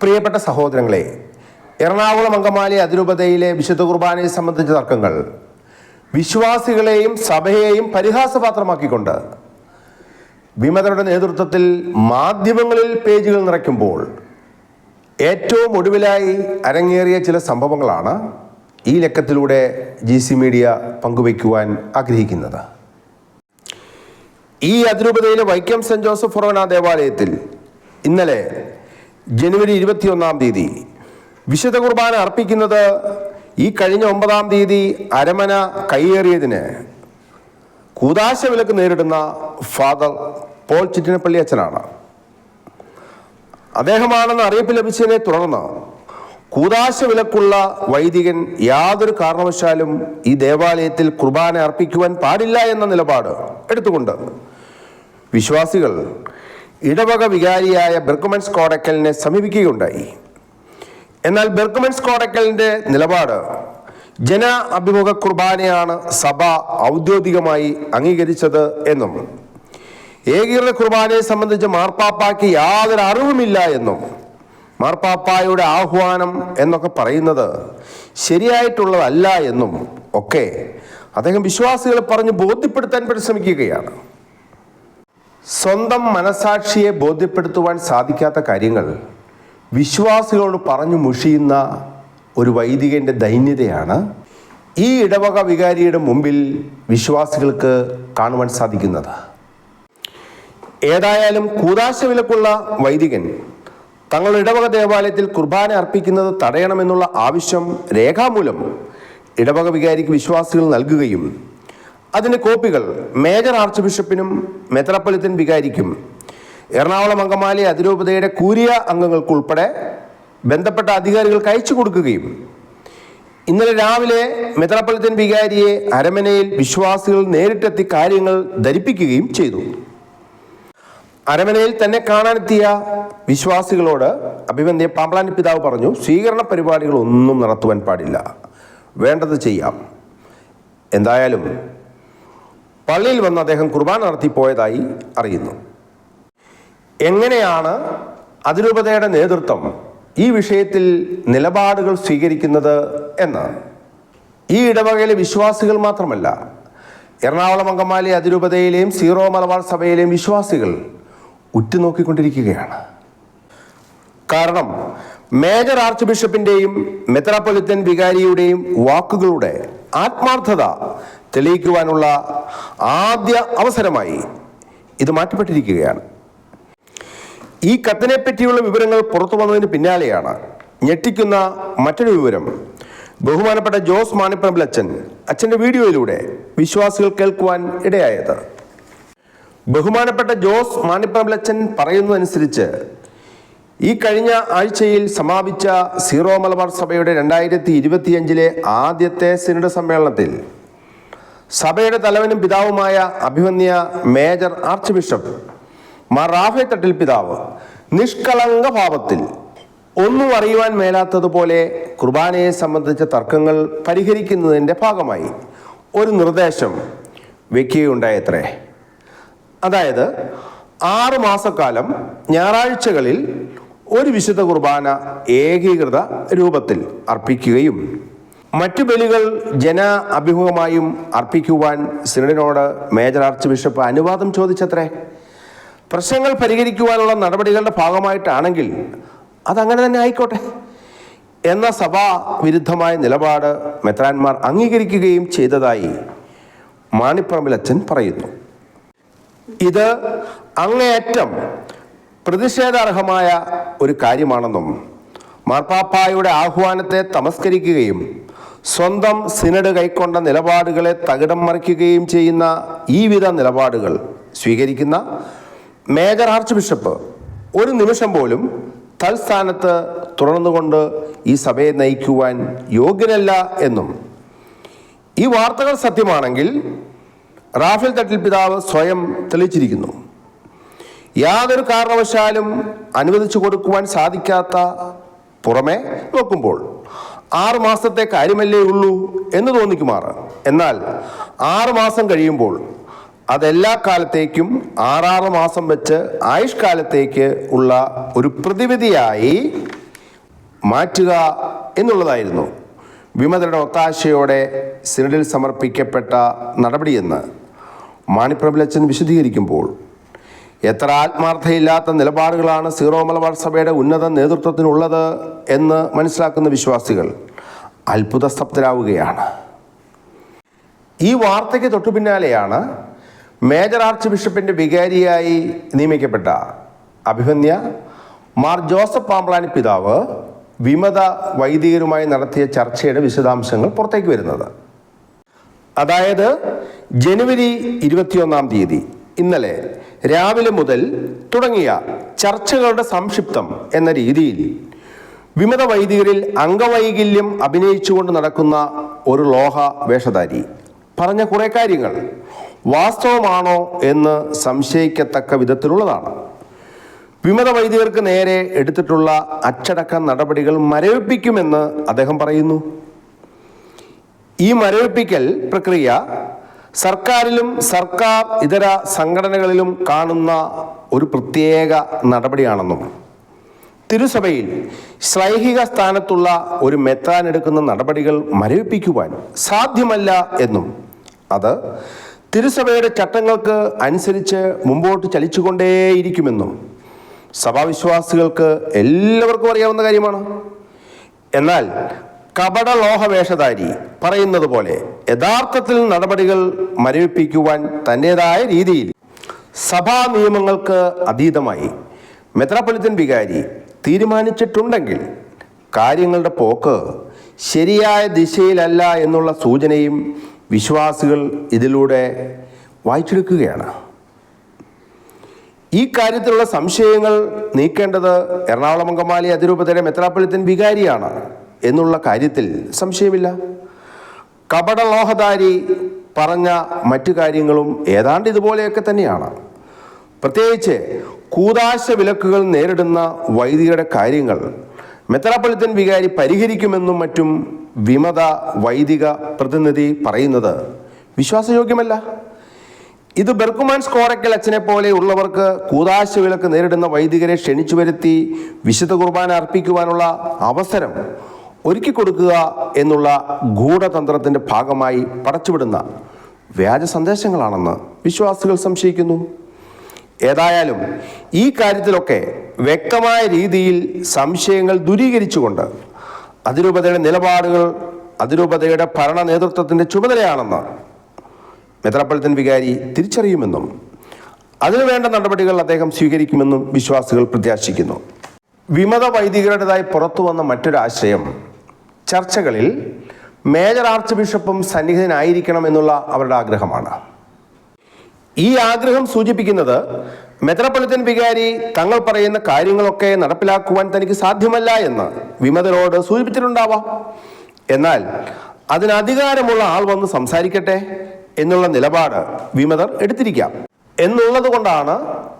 പ്രിയപ്പെട്ട സഹോദരങ്ങളെ എറണാകുളം അങ്കമാലി അതിരൂപതയിലെ വിശുദ്ധ കുർബാനയെ സംബന്ധിച്ച തർക്കങ്ങൾ വിശ്വാസികളെയും സഭയെയും പരിഹാസപാത്രമാക്കിക്കൊണ്ട് വിമതരുടെ നേതൃത്വത്തിൽ മാധ്യമങ്ങളിൽ പേജുകൾ നിറയ്ക്കുമ്പോൾ ഏറ്റവും ഒടുവിലായി അരങ്ങേറിയ ചില സംഭവങ്ങളാണ് ഈ ലക്കത്തിലൂടെ ജി സി മീഡിയ പങ്കുവയ്ക്കുവാൻ ആഗ്രഹിക്കുന്നത്. ഈ അതിരൂപതയിലെ വൈക്കം സെന്റ് ജോസഫ് ഫൊറോന ദേവാലയത്തിൽ ഇന്നലെ ജനുവരി ഇരുപത്തിയൊന്നാം തീയതി. വിശുദ്ധ കുർബാന അർപ്പിക്കുന്നത് ഈ കഴിഞ്ഞ ഒമ്പതാം തീയതി അരമന കൈയേറിയതിന് കൂതാശ വിലക്ക് നേരിടുന്ന ഫാദർ പോൾ ചിറ്റിനപ്പള്ളി അച്ഛനാണ്. അദ്ദേഹമാണെന്ന് അറിയിപ്പ് ലഭിച്ചതിനെ തുടർന്ന് കൂതാശ വിലക്കുള്ള വൈദികൻ യാതൊരു കാരണവശാലും ഈ ദേവാലയത്തിൽ കുർബാന അർപ്പിക്കുവാൻ പാടില്ല എന്ന നിലപാട് എടുത്തുകൊണ്ട് വിശ്വാസികൾ ഇടവക വികാരിയായ ബെർക്കുമൻസ് കോടക്കലിനെ സമീപിക്കുകയുണ്ടായി. എന്നാൽ ബെർക്കുമൻസ് കോടക്കലിന്റെ നിലപാട് ജന അഭിമുഖ കുർബാനയാണ് സഭ ഔദ്യോഗികമായി അംഗീകരിച്ചത് എന്നും ഏകീകൃത കുർബാനയെ സംബന്ധിച്ച് മാർപ്പാപ്പായ്ക്ക് യാതൊരു അറിവുമില്ല എന്നും മാർപ്പാപ്പായുടെ ആഹ്വാനം എന്നൊക്കെ പറയുന്നത് ശരിയായിട്ടുള്ളതല്ല എന്നും ഒക്കെ അദ്ദേഹം വിശ്വാസികളെ പറഞ്ഞ് ബോധ്യപ്പെടുത്താൻ പരിശ്രമിക്കുകയാണ്. സ്വന്തം മനസാക്ഷിയെ ബോധ്യപ്പെടുത്തുവാൻ സാധിക്കാത്ത കാര്യങ്ങൾ വിശ്വാസികളോട് പറഞ്ഞു മുഷിയുന്ന ഒരു വൈദികന്റെ ദൈന്യതയാണ് ഈ ഇടവക വികാരിയുടെ മുമ്പിൽ വിശ്വാസികൾക്ക് കാണുവാൻ സാധിക്കുന്നത്. ഏതായാലും കൂതാശ വിലക്കുള്ള വൈദികൻ തങ്ങളുടെ ഇടവക ദേവാലയത്തിൽ കുർബാന അർപ്പിക്കുന്നത് തടയണമെന്നുള്ള ആവശ്യം രേഖാമൂലം ഇടവക വികാരിക്ക് വിശ്വാസികൾ നൽകുകയും അതിന് കോപ്പികൾ. മേജർ ആർച്ച് ബിഷപ്പിനും മെത്രാപ്പൊലിത്തൻ വികാരിക്കും. എറണാകുളം അങ്കമാലി അതിരൂപതയുടെ കൂരിയ അംഗങ്ങൾക്കുൾപ്പെടെ ബന്ധപ്പെട്ട അധികാരികൾക്ക് അയച്ചു കൊടുക്കുകയും. ഇന്നലെ രാവിലെ മെത്രാപ്പൊലിത്തൻ വികാരിയെ അരമനയിൽ വിശ്വാസികൾ നേരിട്ടെത്തി കാര്യങ്ങൾ ധരിപ്പിക്കുകയും ചെയ്തു. അരമനയിൽ തന്നെ കാണാനെത്തിയ വിശ്വാസികളോട് അഭിവന്ദ്യ പാമ്പളാനി പിതാവ് പറഞ്ഞു സ്വീകരണ പരിപാടികൾ ഒന്നും നടത്തുവാൻ പാടില്ല. വേണ്ടത് ചെയ്യാം. എന്തായാലും പള്ളിയിൽ വന്ന് അദ്ദേഹം കുർബാൻ നടത്തിപ്പോയതായി അറിയുന്നു. എങ്ങനെയാണ് അതിരൂപതയുടെ നേതൃത്വം ഈ വിഷയത്തിൽ നിലപാടുകൾ സ്വീകരിക്കുന്നത് എന്ന്? ഈ ഇടവകയിലെ വിശ്വാസികൾ മാത്രമല്ല എറണാകുളം അങ്കമാലി അതിരൂപതയിലെയും സീറോ മലബാർ സഭയിലെയും വിശ്വാസികൾ ഉറ്റുനോക്കിക്കൊണ്ടിരിക്കുകയാണ്. കാരണം മേജർ ആർച്ച് ബിഷപ്പിന്റെയും മെത്രാപ്പൊലിത്തൻ വികാരിയുടെയും വാക്കുകളുടെ ആത്മാർത്ഥത തെളിയിക്കുവാനുള്ള ആദ്യ അവസരമായി ഇത് മാറ്റപ്പെട്ടിരിക്കുകയാണ്. ഈ കത്തിനെ പറ്റിയുള്ള വിവരങ്ങൾ പുറത്തു വന്നതിന് പിന്നാലെയാണ് ഞെട്ടിക്കുന്ന മറ്റൊരു വിവരം. ബഹുമാനപ്പെട്ട ജോസ് മാണിപ്പറമ്പിൽ അച്ഛൻ അച്ഛന്റെ വീഡിയോയിലൂടെ വിശ്വാസികൾ കേൾക്കുവാൻ ഇടയായത്. ബഹുമാനപ്പെട്ട ജോസ് മാണിപ്പറമ്പിലച്ചൻ പറയുന്നതനുസരിച്ച് ഈ കഴിഞ്ഞ ആഴ്ചയിൽ സമാപിച്ച സീറോ മലബാർ സഭയുടെ രണ്ടായിരത്തി ഇരുപത്തിയഞ്ചിലെ ആദ്യത്തെ സിനഡ് സമ്മേളനത്തിൽ സഭയുടെ തലവനും പിതാവുമായ അഭിമന്യ major arch bishop Mar Raphael Thattil പിതാവ് നിഷ്കളങ്ക ഭാവത്തിൽ ഒന്നും അറിയുവാൻ മേലാത്തതുപോലെ കുർബാനയെ സംബന്ധിച്ച തർക്കങ്ങൾ പരിഹരിക്കുന്നതിന്റെ ഭാഗമായി ഒരു നിർദ്ദേശം വെക്കുകയുണ്ടായത്രേ. അതായത് ആറു മാസക്കാലം ഞായറാഴ്ചകളിൽ ഒരു വിശുദ്ധ കുർബാന ഏകീകൃത രൂപത്തിൽ അർപ്പിക്കുകയും മറ്റു ബലികൾ ജന അഭിമുഖമായും അർപ്പിക്കുവാൻ സിനഡിനോട് മേജർ ആർച്ച് ബിഷപ്പ് അനുവാദം ചോദിച്ചത്രേ? പ്രശ്നങ്ങൾ പരിഹരിക്കുവാനുള്ള നടപടികളുടെ ഭാഗമായിട്ടാണെങ്കിൽ അതങ്ങനെ തന്നെ ആയിക്കോട്ടെ. എന്ന സഭാ വിരുദ്ധമായ നിലപാട് മെത്രാന്മാർ അംഗീകരിക്കുകയും ചെയ്തതായി മാണിപ്പറമ്പിൽ അച്ഛൻ പറയുന്നു. ഇത് അങ്ങേയറ്റം പ്രതിഷേധാർഹമായ ഒരു കാര്യമാണെന്നും മാർപ്പാപ്പായുടെ ആഹ്വാനത്തെ തമസ്കരിക്കുകയും സ്വന്തം സിനഡ് കൈക്കൊണ്ട നിലപാടുകളെ തകിടം മറിക്കുകയും ചെയ്യുന്ന ഈ വിധ നിലപാടുകൾ സ്വീകരിക്കുന്ന മേജർ ആർച്ച് ബിഷപ്പ് ഒരു നിമിഷം പോലും തൽസ്ഥാനത്ത് തുടർന്നുകൊണ്ട് ഈ സഭയെ നയിക്കുവാൻ യോഗ്യനല്ല എന്നും. ഈ വാർത്തകൾ സത്യമാണെങ്കിൽ റാഫേൽ തട്ടിൽ പിതാവ് സ്വയം തെളിയിച്ചിരിക്കുന്നു യാതൊരു കാരണവശാലും അനുവദിച്ചു കൊടുക്കുവാൻ സാധിക്കാത്ത പുറമെ നോക്കുമ്പോൾ ആറ് മാസത്തെ കാര്യമല്ലേ ഉള്ളൂ എന്ന് തോന്നിക്കുമാറ് എന്നാൽ ആറ് മാസം കഴിയുമ്പോൾ അതെല്ലാ കാലത്തേക്കും ആറാറ് മാസം വെച്ച് ആയുഷ്കാലത്തേക്ക് ഉള്ള ഒരു പ്രതിവിധിയായി മാറ്റുക എന്നുള്ളതായിരുന്നു വിമതരുടെ ഒത്താശയോടെ സിനഡിൽ സമർപ്പിക്കപ്പെട്ട നടപടിയെന്ന് മാണിപ്രഭുലച്ചൻ വിശദീകരിക്കുമ്പോൾ എത്ര ആത്മാർത്ഥയില്ലാത്ത നിലപാടുകളാണ് സീറോ മലബാർ സഭയുടെ ഉന്നത നേതൃത്വത്തിനുള്ളത് എന്ന് മനസ്സിലാക്കുന്ന വിശ്വാസികൾ അത്ഭുത സ്തബ്ധരാവുകയാണ് ഈ വാർത്തയ്ക്ക് തൊട്ടു പിന്നാലെയാണ് മേജർ ആർച്ച് ബിഷപ്പിന്റെ വികാരിയായി നിയമിക്കപ്പെട്ട അഭിമന്യ മാർ ജോസഫ് പാമ്പ്ലാനി പിതാവ് വിമത വൈദികരുമായി നടത്തിയ ചർച്ചയുടെ വിശദാംശങ്ങൾ പുറത്തേക്ക് വരുന്നത്. അതായത് ജനുവരി ഇരുപത്തിയൊന്നാം തീയതി ഇന്നലെ രാവിലെ മുതൽ തുടങ്ങിയ ചർച്ചകളുടെ സംക്ഷിപ്തം എന്ന രീതിയിൽ വിമത വൈദികരിൽ അംഗവൈകല്യം അഭിനയിച്ചുകൊണ്ട് നടക്കുന്ന ഒരു ലോഹ വേഷധാരി പറഞ്ഞ കുറെ കാര്യങ്ങൾ വാസ്തവമാണോ എന്ന് സംശയിക്കത്തക്ക വിധത്തിലുള്ളതാണ്. വിമത വൈദികർക്ക് നേരെ എടുത്തിട്ടുള്ള അച്ചടക്ക നടപടികൾ മരവിപ്പിക്കുമെന്ന് അദ്ദേഹം പറയുന്നു. ഈ മരവിപ്പിക്കൽ പ്രക്രിയ സർക്കാരിലും സർക്കാർ ഇതര സംഘടനകളിലും കാണുന്ന ഒരു പ്രത്യേക നടപടിയാണെന്നും തിരുസഭയിൽ ശ്ലൈഹിക സ്ഥാനത്തുള്ള ഒരു മെത്താൻ എടുക്കുന്ന നടപടികൾ മരവിപ്പിക്കുവാൻ സാധ്യമല്ല എന്നും അത് തിരുസഭയുടെ ചട്ടങ്ങൾക്ക് അനുസരിച്ച് മുമ്പോട്ട് ചലിച്ചുകൊണ്ടേയിരിക്കുമെന്നും സഭാവിശ്വാസികൾക്ക് എല്ലാവർക്കും അറിയാവുന്ന കാര്യമാണ്. എന്നാൽ കപടലോഹ ലോഹവേഷധാരി പറയുന്നത് പോലെ യഥാർത്ഥത്തിൽ നടപടികൾ മരവിപ്പിക്കുവാൻ തന്റെതായ രീതിയിൽ സഭാ നിയമങ്ങൾക്ക് അതീതമായി മെത്രാപ്പൊലിത്തൻ വികാരി തീരുമാനിച്ചിട്ടുണ്ടെങ്കിൽ കാര്യങ്ങളുടെ പോക്ക് ശരിയായ ദിശയിലല്ല എന്നുള്ള സൂചനയും വിശ്വാസികൾ ഇതിലൂടെ വായിച്ചെടുക്കുകയാണ്. ഈ കാര്യത്തിലുള്ള സംശയങ്ങൾ നീക്കേണ്ടത് എറണാകുളം അങ്കമാലി അതിരൂപതയുടെ മെത്രാപ്പൊലിത്തൻ വികാരിയാണ്. എന്നുള്ള കാര്യത്തിൽ സംശയമില്ല. കപടലോഹധാരി പറഞ്ഞ മറ്റു കാര്യങ്ങളും ഏതാണ്ട് ഇതുപോലെയൊക്കെ തന്നെയാണ്. പ്രത്യേകിച്ച് കൂതാശ വിലക്കുകൾ നേരിടുന്ന വൈദികരുടെ കാര്യങ്ങൾ മെത്രാപ്പൊലിത്തൻ വികാരി പരിഹരിക്കുമെന്നും മറ്റും വിമത വൈദിക പ്രതിനിധി പറയുന്നത് വിശ്വാസയോഗ്യമല്ല. ഇത് ബെർക്കുമാൻ സ്കോറയ്ക്കൽ അച്ഛനെ പോലെ ഉള്ളവർക്ക് കൂതാശ വിലക്ക് നേരിടുന്ന വൈദികരെ ക്ഷണിച്ചു വരുത്തി വിശുദ്ധ കുർബാന അർപ്പിക്കുവാനുള്ള അവസരം ഒരുക്കി കൊടുക്കുക എന്നുള്ള ഗൂഢതന്ത്രത്തിന്റെ ഭാഗമായി പടച്ചുവിടുന്ന വ്യാജ സന്ദേശങ്ങളാണെന്ന് വിശ്വാസികൾ സംശയിക്കുന്നു. ഏതായാലും ഈ കാര്യത്തിലൊക്കെ വ്യക്തമായ രീതിയിൽ സംശയങ്ങൾ ദൂരീകരിച്ചുകൊണ്ട് അതിരൂപതയുടെ നിലപാടുകൾ അതിരൂപതയുടെ ഭരണ നേതൃത്വത്തിന്റെ ചുമതലയാണെന്ന് മെത്രാപ്പൊലിത്തൻ വികാരി തിരിച്ചറിയുമെന്നും അതിനുവേണ്ട നടപടികൾ അദ്ദേഹം സ്വീകരിക്കുമെന്നും വിശ്വാസികൾ പ്രത്യാശിക്കുന്നു. വിമത വൈദികരുടേതായി പുറത്തു വന്ന മറ്റൊരു ആശയം ചർച്ചകളിൽ മേജർ ആർച്ച് ബിഷപ്പും സന്നിഹിതനായിരിക്കണം എന്നുള്ള അവരുടെ ആഗ്രഹമാണ്. ഈ ആഗ്രഹം സൂചിപ്പിക്കുന്നത് മെത്രപ്പൊളിത്തൻ വികാരി തങ്ങൾ പറയുന്ന കാര്യങ്ങളൊക്കെ നടപ്പിലാക്കുവാൻ തനിക്ക് സാധ്യമല്ല എന്ന് വിമതരോട് സൂചിപ്പിച്ചിട്ടുണ്ടാവാം. എന്നാൽ അതിനധികാരമുള്ള ആൾ വന്ന് സംസാരിക്കട്ടെ എന്നുള്ള നിലപാട് വിമതർ എടുത്തിരിക്കാം. എന്നുള്ളത് കൊണ്ടാണ്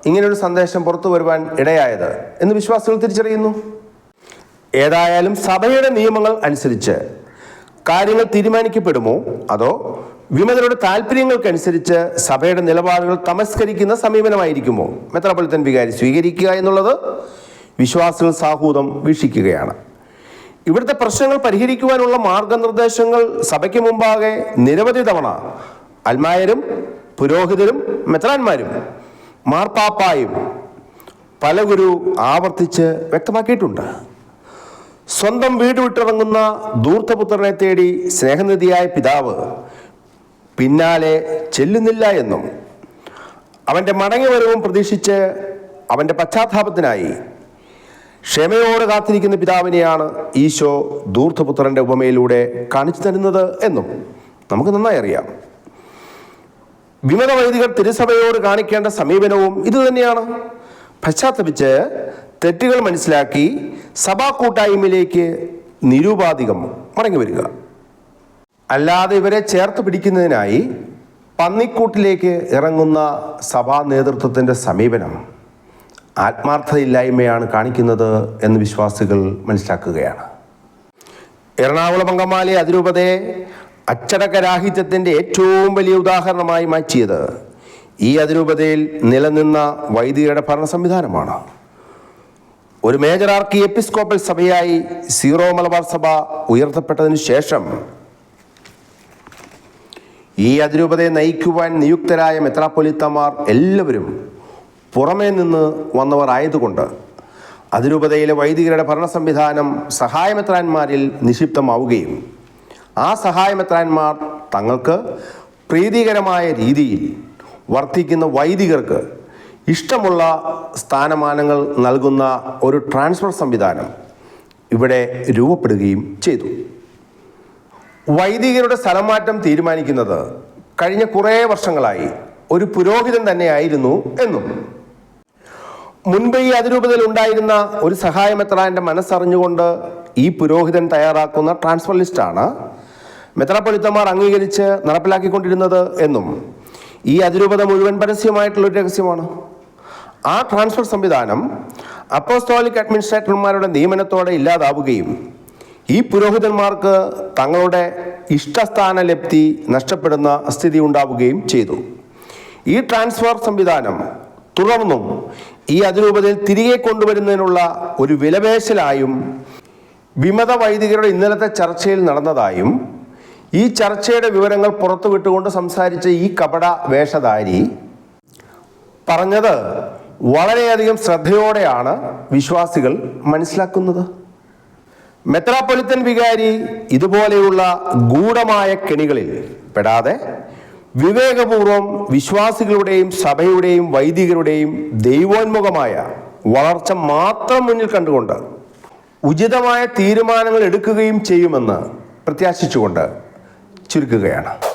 ഇങ്ങനൊരു സന്ദേശം പുറത്തു വരുവാൻ ഇടയായത് എന്ന് വിശ്വാസികൾ തിരിച്ചറിയുന്നു. ഏതായാലും സഭയുടെ നിയമങ്ങൾ അനുസരിച്ച് കാര്യങ്ങൾ തീരുമാനിക്കപ്പെടുമോ? അതോ വിമതരുടെ താല്പര്യങ്ങൾക്കനുസരിച്ച് സഭയുടെ നിലപാടുകൾ തമസ്കരിക്കുന്ന സമീപനമായിരിക്കുമോ? മെത്രാപൊളിത്തൻ വികാരി സ്വീകരിക്കുക എന്നുള്ളത് വിശ്വാസികൾ സാഹൂതം വീക്ഷിക്കുകയാണ്. ഇവിടുത്തെ പ്രശ്നങ്ങൾ പരിഹരിക്കുവാനുള്ള മാർഗനിർദ്ദേശങ്ങൾ സഭയ്ക്ക് മുമ്പാകെ നിരവധി തവണ അൽമായരും പുരോഹിതരും മെത്രാന്മാരും മാർപ്പാപ്പായും പല ഗുരു ആവർത്തിച്ച് വ്യക്തമാക്കിയിട്ടുണ്ട്. സ്വന്തം വീട് വിട്ടിറങ്ങുന്ന ധൂർത്തപുത്രനെ തേടി സ്നേഹനിധിയായ പിതാവ് പിന്നാലെ ചെല്ലുന്നില്ല എന്നും അവന്റെ മടങ്ങിവരവും പ്രതീക്ഷിച്ച് അവന്റെ പശ്ചാത്താപത്തിനായി ക്ഷമയോടെ കാത്തിരിക്കുന്ന പിതാവിനെയാണ് ഈശോ ധൂർത്തപുത്രന്റെ ഉപമയിലൂടെ കാണിച്ചു തരുന്നത് എന്നും നമുക്ക് നന്നായി അറിയാം. വിമത വൈദികർ തിരുസഭയോട് കാണിക്കേണ്ട സമീപനവും ഇതുതന്നെയാണ്. പശ്ചാത്തപിച്ച് തെറ്റുകൾ മനസ്സിലാക്കി സഭാ കൂട്ടായ്മയിലേക്ക് നിരൂപാധികം മടങ്ങി വരിക. അല്ലാതെ ഇവരെ ചേർത്ത് പിടിക്കുന്നതിനായി പന്നിക്കൂട്ടിലേക്ക് ഇറങ്ങുന്ന സഭാ നേതൃത്വത്തിന്റെ സമീപനം ആത്മാർത്ഥതയില്ലായ്മയാണ് കാണിക്കുന്നത് എന്ന് വിശ്വാസികൾ മനസ്സിലാക്കുകയാണ്. എറണാകുളം അങ്കമാലി അതിരൂപതയെ അച്ചടക്കരാഹിത്യത്തിന്റെ ഏറ്റവും വലിയ ഉദാഹരണമായി മാറ്റിയത് ഈ അതിരൂപതയിൽ നിലനിന്ന വൈദികരുടെ ഭരണ സംവിധാനമാണ് ഒരു മേജർ ആർക്കി എപ്പിസ്കോപ്പൽ സഭയായി സീറോ മലബാർ സഭ ഉയർത്തപ്പെട്ടതിന് ശേഷം ഈ അതിരൂപതയെ നയിക്കുവാൻ നിയുക്തരായ മെത്രാപ്പൊലിത്തമാർ എല്ലാവരും പുറമേ നിന്ന് വന്നവർ ആയതുകൊണ്ട് അതിരൂപതയിലെ വൈദികരുടെ ഭരണ സംവിധാനം സഹായമെത്രാന്മാരിൽ നിക്ഷിപ്തമാവുകയും ആ സഹായമെത്രാന്മാർ തങ്ങൾക്ക് പ്രീതികരമായ രീതിയിൽ വർത്തിക്കുന്ന വൈദികർക്ക് ഇഷ്ടമുള്ള സ്ഥാനമാനങ്ങൾ നൽകുന്ന ഒരു ട്രാൻസ്ഫർ സംവിധാനം ഇവിടെ രൂപപ്പെടുകയും ചെയ്തു. വൈദികരുടെ സ്ഥലമാറ്റം തീരുമാനിക്കുന്നത് കഴിഞ്ഞ കുറേ വർഷങ്ങളായി ഒരു പുരോഹിതൻ തന്നെയായിരുന്നു എന്നും. മുൻപ് ഈ അതിരൂപതയിൽ ഉണ്ടായിരുന്ന ഒരു സഹായമെത്രാന്റെ മനസ്സറിഞ്ഞുകൊണ്ട് ഈ പുരോഹിതൻ തയ്യാറാക്കുന്ന ട്രാൻസ്ഫർ ലിസ്റ്റാണ് മെത്രാപ്പൊലിത്തമാർ അംഗീകരിച്ച് നടപ്പിലാക്കിക്കൊണ്ടിരുന്നത് എന്നും. ഈ അതിരൂപത മുഴുവൻ പരസ്യമായിട്ടുള്ളൊരു രഹസ്യമാണ്. ആ ട്രാൻസ്ഫർ സംവിധാനം അപ്പോസ്റ്റോളിക് അഡ്മിനിസ്ട്രേറ്റർമാരുടെ നിയമനത്തോടെ ഇല്ലാതാവുകയും ഈ പുരോഹിതന്മാർക്ക് തങ്ങളുടെ ഇഷ്ടസ്ഥാന ലബ്ധി നഷ്ടപ്പെടുന്ന സ്ഥിതി ഉണ്ടാവുകയും ചെയ്തു. ഈ ട്രാൻസ്ഫർ സംവിധാനം തുടർന്നും ഈ അതിരൂപതയിൽ തിരികെ കൊണ്ടുവരുന്നതിനുള്ള ഒരു വിലപേശലായും വിമത വൈദികരുടെ ഇന്നലത്തെ ചർച്ചയിൽ നടന്നതായും ഈ ചർച്ചയുടെ വിവരങ്ങൾ പുറത്തുവിട്ടുകൊണ്ട് സംസാരിച്ച ഈ കപട വേഷധാരി പറഞ്ഞത് വളരെയധികം ശ്രദ്ധയോടെയാണ് വിശ്വാസികൾ മനസ്സിലാക്കുന്നത്. മെത്രാപ്പൊലിത്തൻ വികാരി ഇതുപോലെയുള്ള ഗൂഢമായ കെണികളിൽ പെടാതെ വിവേകപൂർവം വിശ്വാസികളുടെയും സഭയുടെയും വൈദികരുടെയും ദൈവോന്മുഖമായ വളർച്ച മാത്രം മുന്നിൽ കണ്ടുകൊണ്ട് ഉചിതമായ തീരുമാനങ്ങൾ എടുക്കുകയും ചെയ്യുമെന്ന് പ്രത്യാശിച്ചുകൊണ്ട് ചുരുക്കുകയാണ്.